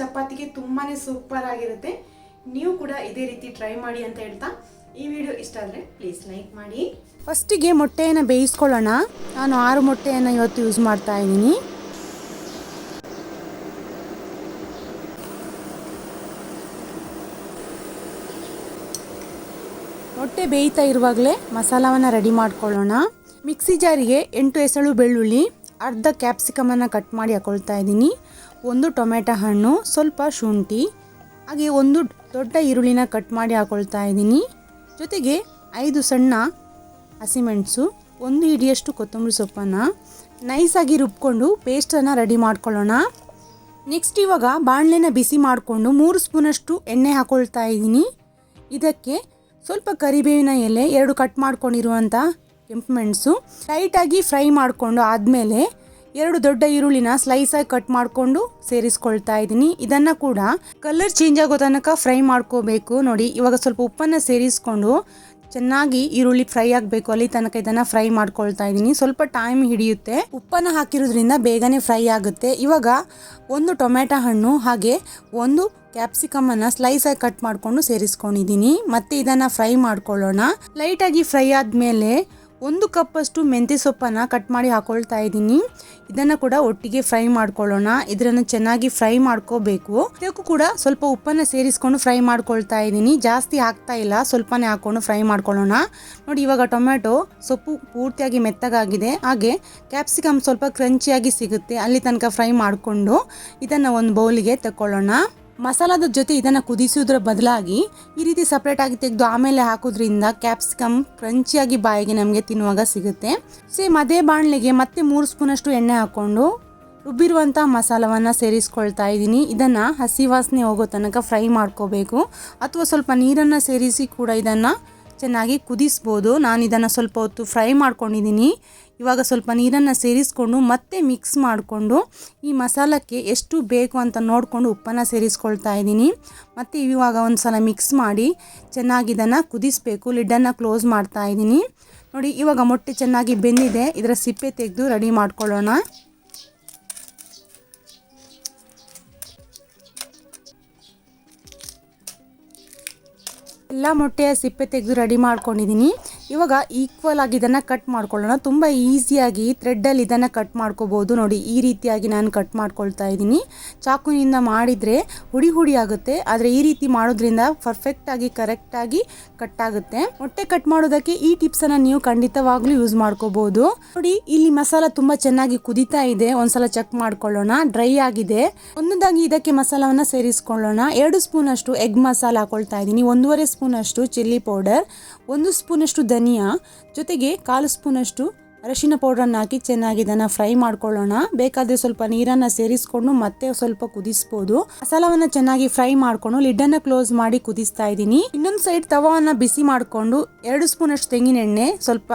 ಚಪಾತಿಗೆ ತುಂಬಾ ಸೂಪರ್ ಆಗಿರುತ್ತೆ. ನೀವು ಕೂಡ ಇದೇ ರೀತಿ ಟ್ರೈ ಮಾಡಿ ಅಂತ ಹೇಳ್ತಾ, ಈ ವಿಡಿಯೋ ಇಷ್ಟ ಆದರೆ ಪ್ಲೀಸ್ ಲೈಕ್ ಮಾಡಿ. ಫಸ್ಟಿಗೆ ಮೊಟ್ಟೆಯನ್ನು ಬೇಯಿಸ್ಕೊಳ್ಳೋಣ. ನಾನು ಆರು ಮೊಟ್ಟೆಯನ್ನು ಇವತ್ತು ಯೂಸ್ ಮಾಡ್ತಾ ಇದ್ದೀನಿ. ಮೊಟ್ಟೆ ಬೇಯ್ತಾ ಇರುವಾಗಲೇ ಮಸಾಲವನ್ನು ರೆಡಿ ಮಾಡ್ಕೊಳ್ಳೋಣ. ಮಿಕ್ಸಿ ಜಾರಿಗೆ ಎಂಟು ಎಸಳು ಬೆಳ್ಳುಳ್ಳಿ, ಅರ್ಧ ಕ್ಯಾಪ್ಸಿಕಮನ್ನು ಕಟ್ ಮಾಡಿ ಹಾಕೊಳ್ತಾ ಇದ್ದೀನಿ. ಒಂದು ಟೊಮೆಟೊ ಹಣ್ಣು, ಸ್ವಲ್ಪ ಶುಂಠಿ, ಹಾಗೆ ಒಂದು ದೊಡ್ಡ ಈರುಳ್ಳಿನ ಕಟ್ ಮಾಡಿ ಹಾಕೊಳ್ತಾ ಇದ್ದೀನಿ. ಜೊತೆಗೆ ಐದು ಸಣ್ಣ ಹಸಿಮೆಣಸು, ಒಂದು ಹಿಡಿಯಷ್ಟು ಕೊತ್ತಂಬರಿ ಸೊಪ್ಪನ್ನು ನೈಸಾಗಿ ರುಬ್ಕೊಂಡು ಪೇಸ್ಟನ್ನು ರೆಡಿ ಮಾಡ್ಕೊಳ್ಳೋಣ. ನೆಕ್ಸ್ಟ್ ಇವಾಗ ಬಾಣಲೆನ ಬಿಸಿ ಮಾಡಿಕೊಂಡು ಮೂರು ಸ್ಪೂನಷ್ಟು ಎಣ್ಣೆ ಹಾಕೊಳ್ತಾ ಇದ್ದೀನಿ. ಇದಕ್ಕೆ ಸ್ವಲ್ಪ ಕರಿಬೇವಿನ ಎಲೆ ಎರಡು ಕಟ್ ಮಾಡ್ಕೊಂಡಿರುವಂಥ ಕೆಂಪು ಮೆಣಸು, ಲೈಟಾಗಿ ಫ್ರೈ ಮಾಡಿಕೊಂಡು ಆದಮೇಲೆ ಎರಡು ದೊಡ್ಡ ಈರುಳ್ಳಿನ ಸ್ಲೈಸಾಗಿ ಕಟ್ ಮಾಡಿಕೊಂಡು ಸೇರಿಸ್ಕೊಳ್ತಾ ಇದ್ದೀನಿ. ಇದನ್ನು ಕೂಡ ಕಲರ್ ಚೇಂಜ್ ಆಗೋ ತನಕ ಫ್ರೈ ಮಾಡ್ಕೋಬೇಕು. ನೋಡಿ, ಇವಾಗ ಸ್ವಲ್ಪ ಉಪ್ಪನ್ನು ಸೇರಿಸ್ಕೊಂಡು ಚೆನ್ನಾಗಿ ಈರುಳ್ಳಿ ಫ್ರೈ ಆಗಬೇಕು. ಅಲ್ಲಿ ತನಕ ಇದನ್ನು ಫ್ರೈ ಮಾಡ್ಕೊಳ್ತಾ ಇದ್ದೀನಿ. ಸ್ವಲ್ಪ ಟೈಮ್ ಹಿಡಿಯುತ್ತೆ. ಉಪ್ಪನ್ನು ಹಾಕಿರೋದ್ರಿಂದ ಬೇಗನೆ ಫ್ರೈ ಆಗುತ್ತೆ. ಇವಾಗ ಒಂದು ಟೊಮೆಟೊ ಹಣ್ಣು ಹಾಗೆ ಒಂದು ಕ್ಯಾಪ್ಸಿಕಮನ್ನು ಸ್ಲೈಸಾಗಿ ಕಟ್ ಮಾಡಿಕೊಂಡು ಸೇರಿಸ್ಕೊಂಡಿದ್ದೀನಿ. ಮತ್ತೆ ಇದನ್ನು ಫ್ರೈ ಮಾಡ್ಕೊಳ್ಳೋಣ. ಲೈಟಾಗಿ ಫ್ರೈ ಆದಮೇಲೆ ಒಂದು ಕಪ್ಪಷ್ಟು ಮೆಂತ್ಯ ಸೊಪ್ಪನ್ನು ಕಟ್ ಮಾಡಿ ಹಾಕೊಳ್ತಾ ಇದ್ದೀನಿ. ಇದನ್ನು ಕೂಡ ಒಟ್ಟಿಗೆ ಫ್ರೈ ಮಾಡ್ಕೊಳ್ಳೋಣ. ಇದನ್ನು ಚೆನ್ನಾಗಿ ಫ್ರೈ ಮಾಡ್ಕೋಬೇಕು. ಇದಕ್ಕೂ ಕೂಡ ಸ್ವಲ್ಪ ಉಪ್ಪನ್ನು ಸೇರಿಸ್ಕೊಂಡು ಫ್ರೈ ಮಾಡ್ಕೊಳ್ತಾ ಇದ್ದೀನಿ. ಜಾಸ್ತಿ ಹಾಕ್ತಾ ಇಲ್ಲ. ಸ್ವಲ್ಪನೇ ಹಾಕ್ಕೊಂಡು ಫ್ರೈ ಮಾಡ್ಕೊಳ್ಳೋಣ. ನೋಡಿ, ಇವಾಗ ಟೊಮೆಟೊ ಸೊಪ್ಪು ಪೂರ್ತಿಯಾಗಿ ಮೆತ್ತಗಾಗಿದೆ. ಹಾಗೆ ಕ್ಯಾಪ್ಸಿಕಮ್ ಸ್ವಲ್ಪ ಕ್ರಂಚಿಯಾಗಿ ಸಿಗುತ್ತೆ. ಅಲ್ಲಿ ತನಕ ಫ್ರೈ ಮಾಡಿಕೊಂಡು ಇದನ್ನು ಒಂದು ಬೌಲಿಗೆ ತಗೊಳ್ಳೋಣ ಮಸಾಲದ ಜೊತೆ ಇದನ್ನು ಕುದಿಸೋದ್ರ ಬದಲಾಗಿ ಈ ರೀತಿ ಸಪ್ರೇಟಾಗಿ ತೆಗೆದು ಆಮೇಲೆ ಹಾಕೋದ್ರಿಂದ ಕ್ಯಾಪ್ಸಿಕಮ್ ಕ್ರಂಚಿಯಾಗಿ ಬಾಯಿಗೆ ನಮಗೆ ತಿನ್ನುವಾಗ ಸಿಗುತ್ತೆ. ಸೇಮ್ ಅದೇ ಬಾಣಲೆಗೆ ಮತ್ತೆ ಮೂರು ಸ್ಪೂನಷ್ಟು ಎಣ್ಣೆ ಹಾಕ್ಕೊಂಡು ರುಬ್ಬಿರುವಂಥ ಮಸಾಲವನ್ನು ಸೇರಿಸ್ಕೊಳ್ತಾ ಇದ್ದೀನಿ. ಇದನ್ನು ಹಸಿ ವಾಸನೆ ಹೋಗೋ ತನಕ ಫ್ರೈ ಮಾಡ್ಕೋಬೇಕು. ಅಥವಾ ಸ್ವಲ್ಪ ನೀರನ್ನು ಸೇರಿಸಿ ಕೂಡ ಇದನ್ನು ಚೆನ್ನಾಗಿ ಕುದಿಸ್ಬೋದು. ನಾನು ಇದನ್ನು ಸ್ವಲ್ಪ ಹೊತ್ತು ಫ್ರೈ ಮಾಡ್ಕೊಂಡಿದ್ದೀನಿ. ಇವಾಗ ಸ್ವಲ್ಪ ನೀರನ್ನು ಸೇರಿಸ್ಕೊಂಡು ಮತ್ತೆ ಮಿಕ್ಸ್ ಮಾಡಿಕೊಂಡು ಈ ಮಸಾಲಕ್ಕೆ ಎಷ್ಟು ಬೇಕು ಅಂತ ನೋಡಿಕೊಂಡು ಉಪ್ಪನ್ನು ಸೇರಿಸ್ಕೊಳ್ತಾ ಇದ್ದೀನಿ. ಮತ್ತು ಇವಾಗ ಒಂದು ಸಲ ಮಿಕ್ಸ್ ಮಾಡಿ ಚೆನ್ನಾಗಿ ಇದನ್ನು ಕುದಿಸ್ಬೇಕು, ಲಿಡ್ಡನ್ನು ಕ್ಲೋಸ್ ಮಾಡ್ತಾ ಇದ್ದೀನಿ. ನೋಡಿ, ಇವಾಗ ಮೊಟ್ಟೆ ಚೆನ್ನಾಗಿ ಬೆಂದಿದೆ. ಇದರ ಸಿಪ್ಪೆ ತೆಗೆದು ರೆಡಿ ಮಾಡ್ಕೊಳ್ಳೋಣ. ಎಲ್ಲ ಮೊಟ್ಟೆಯ ಸಿಪ್ಪೆ ತೆಗೆದು ರೆಡಿ ಮಾಡ್ಕೊಂಡಿದ್ದೀನಿ. ಇವಾಗ ಈಕ್ವಲ್ ಆಗಿ ಇದನ್ನು ಕಟ್ ಮಾಡ್ಕೊಳ್ಳೋಣ. ತುಂಬ ಈಸಿಯಾಗಿ ಥ್ರೆಡ್ಡಲ್ಲಿ ಇದನ್ನು ಕಟ್ ಮಾಡ್ಕೋಬೋದು. ನೋಡಿ, ಈ ರೀತಿಯಾಗಿ ನಾನು ಕಟ್ ಮಾಡ್ಕೊಳ್ತಾ ಇದ್ದೀನಿ. ಚಾಕುವಿನಿಂದ ಮಾಡಿದರೆ ಹುಡಿ ಹುಡಿ ಆಗುತ್ತೆ. ಆದರೆ ಈ ರೀತಿ ಮಾಡೋದ್ರಿಂದ ಪರ್ಫೆಕ್ಟಾಗಿ ಕರೆಕ್ಟಾಗಿ ಕಟ್ ಆಗುತ್ತೆ. ಮೊಟ್ಟೆ ಕಟ್ ಮಾಡೋದಕ್ಕೆ ಈ ಟಿಪ್ಸನ್ನು ನೀವು ಖಂಡಿತವಾಗ್ಲೂ ಯೂಸ್ ಮಾಡ್ಕೋಬೋದು. ನೋಡಿ, ಇಲ್ಲಿ ಮಸಾಲ ತುಂಬ ಚೆನ್ನಾಗಿ ಕುದಿತಾ ಇದೆ. ಒಂದ್ಸಲ ಚೆಕ್ ಮಾಡ್ಕೊಳ್ಳೋಣ. ಡ್ರೈ ಆಗಿದೆ. ಒಂದೊಂದಾಗಿ ಇದಕ್ಕೆ ಮಸಾಲವನ್ನು ಸೇರಿಸ್ಕೊಳ್ಳೋಣ. ಎರಡು ಸ್ಪೂನ್ ಅಷ್ಟು ಎಗ್ ಮಸಾಲ ಹಾಕೊಳ್ತಾ ಇದ್ದೀನಿ. ಒಂದೂವರೆ ಸ್ಪೂನ್ ಅಷ್ಟು ಚಿಲ್ಲಿ ಪೌಡರ್ ಒಂದು ಸ್ಪೂನಷ್ಟು ಧನಿಯಾ ಜೊತೆಗೆ ಕಾಲು ಸ್ಪೂನಷ್ಟು ಅರಶಿನ ಪೌಡ್ರನ್ನು ಹಾಕಿ ಚೆನ್ನಾಗಿ ಇದನ್ನು ಫ್ರೈ ಮಾಡ್ಕೊಳ್ಳೋಣ. ಬೇಕಾದರೆ ಸ್ವಲ್ಪ ನೀರನ್ನು ಸೇರಿಸ್ಕೊಂಡು ಮತ್ತೆ ಸ್ವಲ್ಪ ಕುದಿಸ್ಬೋದು. ಮಸಾಲವನ್ನು ಚೆನ್ನಾಗಿ ಫ್ರೈ ಮಾಡ್ಕೊಂಡು ಲಿಡ್ಡನ್ನು ಕ್ಲೋಸ್ ಮಾಡಿ ಕುದಿಸ್ತಾ ಇದ್ದೀನಿ. ಇನ್ನೊಂದು ಸೈಡ್ ತವವನ್ನು ಬಿಸಿ ಮಾಡಿಕೊಂಡು ಎರಡು ಸ್ಪೂನಷ್ಟು ತೆಂಗಿನೆಣ್ಣೆ, ಸ್ವಲ್ಪ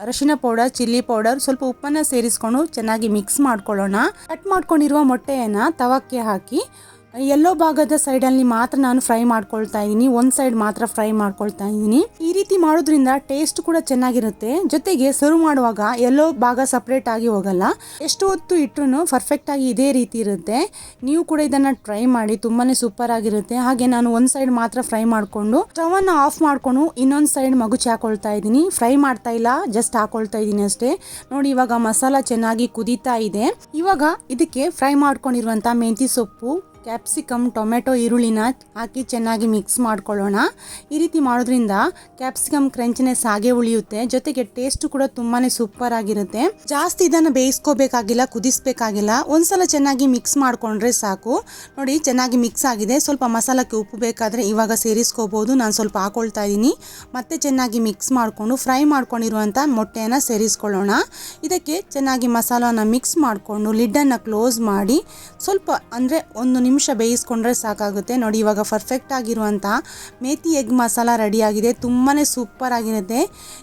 ಅರಶಿನ ಪೌಡರ್, ಚಿಲ್ಲಿ ಪೌಡರ್, ಸ್ವಲ್ಪ ಉಪ್ಪನ್ನು ಸೇರಿಸ್ಕೊಂಡು ಚೆನ್ನಾಗಿ ಮಿಕ್ಸ್ ಮಾಡ್ಕೊಳ್ಳೋಣ. ಕಟ್ ಮಾಡ್ಕೊಂಡಿರುವ ಮೊಟ್ಟೆಯನ್ನು ತವಕ್ಕೆ ಹಾಕಿ ಎಲ್ಲೋ ಭಾಗದ ಸೈಡಲ್ಲಿ ಮಾತ್ರ ನಾನು ಫ್ರೈ ಮಾಡ್ಕೊಳ್ತಾ ಇದ್ದೀನಿ. ಒಂದು ಸೈಡ್ ಮಾತ್ರ ಫ್ರೈ ಮಾಡ್ಕೊಳ್ತಾ ಇದ್ದೀನಿ. ಈ ರೀತಿ ಮಾಡೋದ್ರಿಂದ ಟೇಸ್ಟ್ ಕೂಡ ಚೆನ್ನಾಗಿರುತ್ತೆ. ಜೊತೆಗೆ ಸರ್ವ್ ಮಾಡುವಾಗ ಎಲ್ಲೋ ಭಾಗ ಸಪ್ರೇಟ್ ಆಗಿ ಹೋಗಲ್ಲ. ಎಷ್ಟು ಹೊತ್ತು ಇಟ್ಟರು ಪರ್ಫೆಕ್ಟ್ ಆಗಿ ಇದೇ ರೀತಿ ಇರುತ್ತೆ. ನೀವು ಕೂಡ ಇದನ್ನು ಟ್ರೈ ಮಾಡಿ, ತುಂಬಾನೇ ಸೂಪರ್ ಆಗಿರುತ್ತೆ. ಹಾಗೆ ನಾನು ಒಂದು ಸೈಡ್ ಮಾತ್ರ ಫ್ರೈ ಮಾಡಿಕೊಂಡು ಸ್ಟವನ್ನು ಆಫ್ ಮಾಡಿಕೊಂಡು ಇನ್ನೊಂದು ಸೈಡ್ ಮಗುಚಿ ಹಾಕೊಳ್ತಾ ಇದ್ದೀನಿ. ಫ್ರೈ ಮಾಡ್ತಾ ಇಲ್ಲ ಜಸ್ಟ್ ಹಾಕೊಳ್ತಾ ಇದ್ದೀನಿ ಅಷ್ಟೇ. ನೋಡಿ, ಇವಾಗ ಮಸಾಲ ಚೆನ್ನಾಗಿ ಕುದೀತಾ ಇದೆ. ಇವಾಗ ಇದಕ್ಕೆ ಫ್ರೈ ಮಾಡ್ಕೊಂಡಿರುವಂಥ ಮೆಂತಿ ಸೊಪ್ಪು ಕ್ಯಾಪ್ಸಿಕಮ್, ಟೊಮೆಟೊ, ಈರುಳ್ಳಿನ ಹಾಕಿ ಚೆನ್ನಾಗಿ ಮಿಕ್ಸ್ ಮಾಡ್ಕೊಳ್ಳೋಣ. ಈ ರೀತಿ ಮಾಡೋದ್ರಿಂದ ಕ್ಯಾಪ್ಸಿಕಮ್ ಕ್ರಂಚಿನೆಸ್ ಹಾಗೆ ಉಳಿಯುತ್ತೆ. ಜೊತೆಗೆ ಟೇಸ್ಟ್ ಕೂಡ ತುಂಬಾ ಸೂಪರ್ ಆಗಿರುತ್ತೆ. ಜಾಸ್ತಿ ಇದನ್ನು ಬೇಯಿಸ್ಕೋಬೇಕಾಗಿಲ್ಲ, ಕುದಿಸ್ಬೇಕಾಗಿಲ್ಲ. ಒಂದ್ಸಲ ಚೆನ್ನಾಗಿ ಮಿಕ್ಸ್ ಮಾಡ್ಕೊಂಡ್ರೆ ಸಾಕು. ನೋಡಿ, ಚೆನ್ನಾಗಿ ಮಿಕ್ಸ್ ಆಗಿದೆ. ಸ್ವಲ್ಪ ಮಸಾಲಕ್ಕೆ ಉಪ್ಪು ಬೇಕಾದರೆ ಇವಾಗ ಸೇರಿಸ್ಕೋಬೋದು. ನಾನು ಸ್ವಲ್ಪ ಹಾಕೊಳ್ತಾ ಇದ್ದೀನಿ. ಮತ್ತೆ ಚೆನ್ನಾಗಿ ಮಿಕ್ಸ್ ಮಾಡಿಕೊಂಡು, ಫ್ರೈ ಮಾಡ್ಕೊಂಡಿರುವಂಥ ಮೊಟ್ಟೆಯನ್ನು ಸೇರಿಸ್ಕೊಳ್ಳೋಣ. ಇದಕ್ಕೆ ಚೆನ್ನಾಗಿ ಮಸಾಲಾನ ಮಿಕ್ಸ್ ಮಾಡಿಕೊಂಡು, ಲಿಡ್ಡನ್ನು ಕ್ಲೋಸ್ ಮಾಡಿ, ಸ್ವಲ್ಪ ಅಂದರೆ ಒಂದು ಬೇಯಿಸ್ಕೊಂಡ್ರೆ ಸಾಕಾಗುತ್ತೆ. ನೋಡಿ, ಇವಾಗ ಪರ್ಫೆಕ್ಟ್ ಆಗಿರುವಂಥ ಮೇತಿ ಎಗ್ ಮಸಾಲ ರೆಡಿಯಾಗಿದೆ. ತುಂಬಾ ಸೂಪರ್ ಆಗಿರುತ್ತೆ.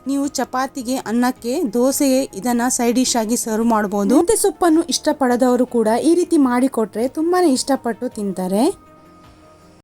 ನೀವು ಚಪಾತಿಗೆ, ಅನ್ನಕ್ಕೆ, ದೋಸೆಗೆ ಇದನ್ನು ಸೈಡ್ ಡಿಶ್ ಆಗಿ ಸರ್ವ್ ಮಾಡ್ಬೋದು. ಮೆಂತ್ಯ ಸೊಪ್ಪನ್ನು ಇಷ್ಟಪಡದವರು ಕೂಡ ಈ ರೀತಿ ಮಾಡಿಕೊಟ್ರೆ ತುಂಬಾ ಇಷ್ಟಪಟ್ಟು ತಿಂತಾರೆ.